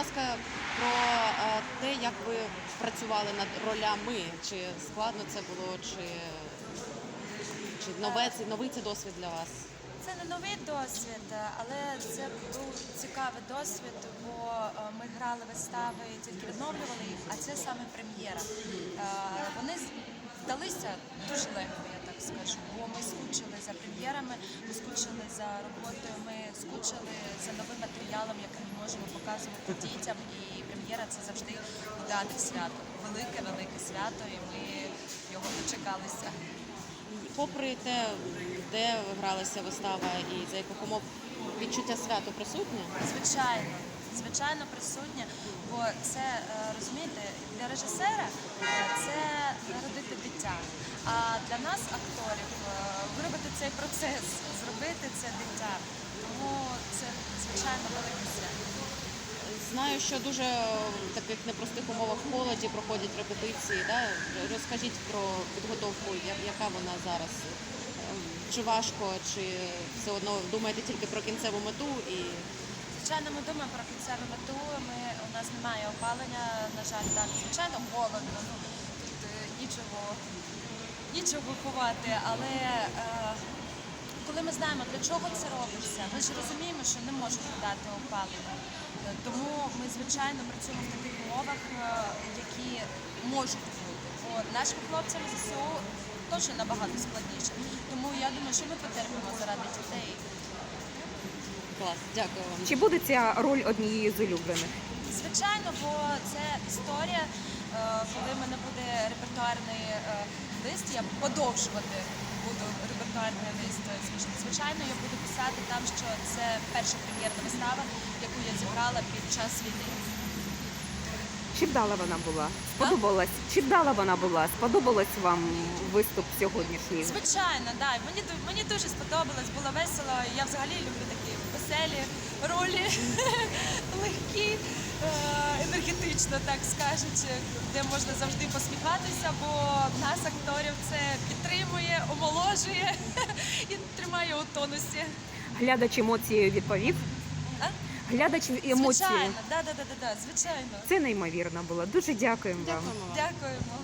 ласка, про е, те, як ви працювали над ролями. Чи складно це було, чи, чи нове, новий це досвід для вас? Це не новий досвід, але це був цікавий досвід, бо е, ми грали вистави, тільки відновлювали їх, а це саме прем'єра. Е, Вони з- далися дуже легко, скажу, бо ми скучили за прем'єрами, ми скучили за роботою, ми скучили за новим матеріалом, який ми можемо показувати дітям. І прем'єра це завжди удане свято, велике, велике свято, і ми його дочекалися. Попри те, де гралася вистава і за яких умов відчуття свято присутнє? Звичайно, звичайно присутня, бо це е, розумієте, для режисера е, це народити дитя. А для нас, акторів, е, виробити цей процес, зробити це дитя. Тому це звичайно велике свято. Знаю, що дуже в таких непростих умовах холоді проходять репетиції. Да? Розкажіть про підготовку, яка вона зараз? Ем, Чи важко, чи все одно думаєте тільки про кінцеву мету і Звичайно, ми думаємо про кінцеву мету. Ми, у нас немає опалення, на жаль, так, звичайно, холодно. Ну, тут е, нічого, нічого ховати, але е, коли ми знаємо, для чого це робиться, ми ж розуміємо, що не можемо дати опалення. Тому ми, звичайно, працюємо в таких умовах, е, які можуть бути. Бо нашим хлопцям ЗСУ точно набагато складніше. Тому я думаю, що ми потерпимо заради дітей. Клас? Дякую вам. Чи буде ця роль однією з улюблених? Звичайно, бо це історія, е, коли в мене буде репертуарний е, лист, я подовжувати буду репертуарний лист. Звичайно, я буду писати там, що це перша прем'єрна вистава, яку я зіграла під час війни. Чи вдала вона була? Сподобалась? Чи вдала вона була? Сподобалась вам виступ сьогоднішній? Звичайно, да. Мені мені дуже сподобалось, було весело. Я взагалі люблю такі веселі ролі, легкі, е, енергетично, так скажуть, де можна завжди посміхатися, бо нас, акторів, це підтримує, омоложує і тримає у тонусі. Глядач емоцією відповів? А? Глядач емоцією. Звичайно, да, да, да, да, да, звичайно. Це неймовірно було. Дуже дякуємо. Дякуємо вам. Дякуємо.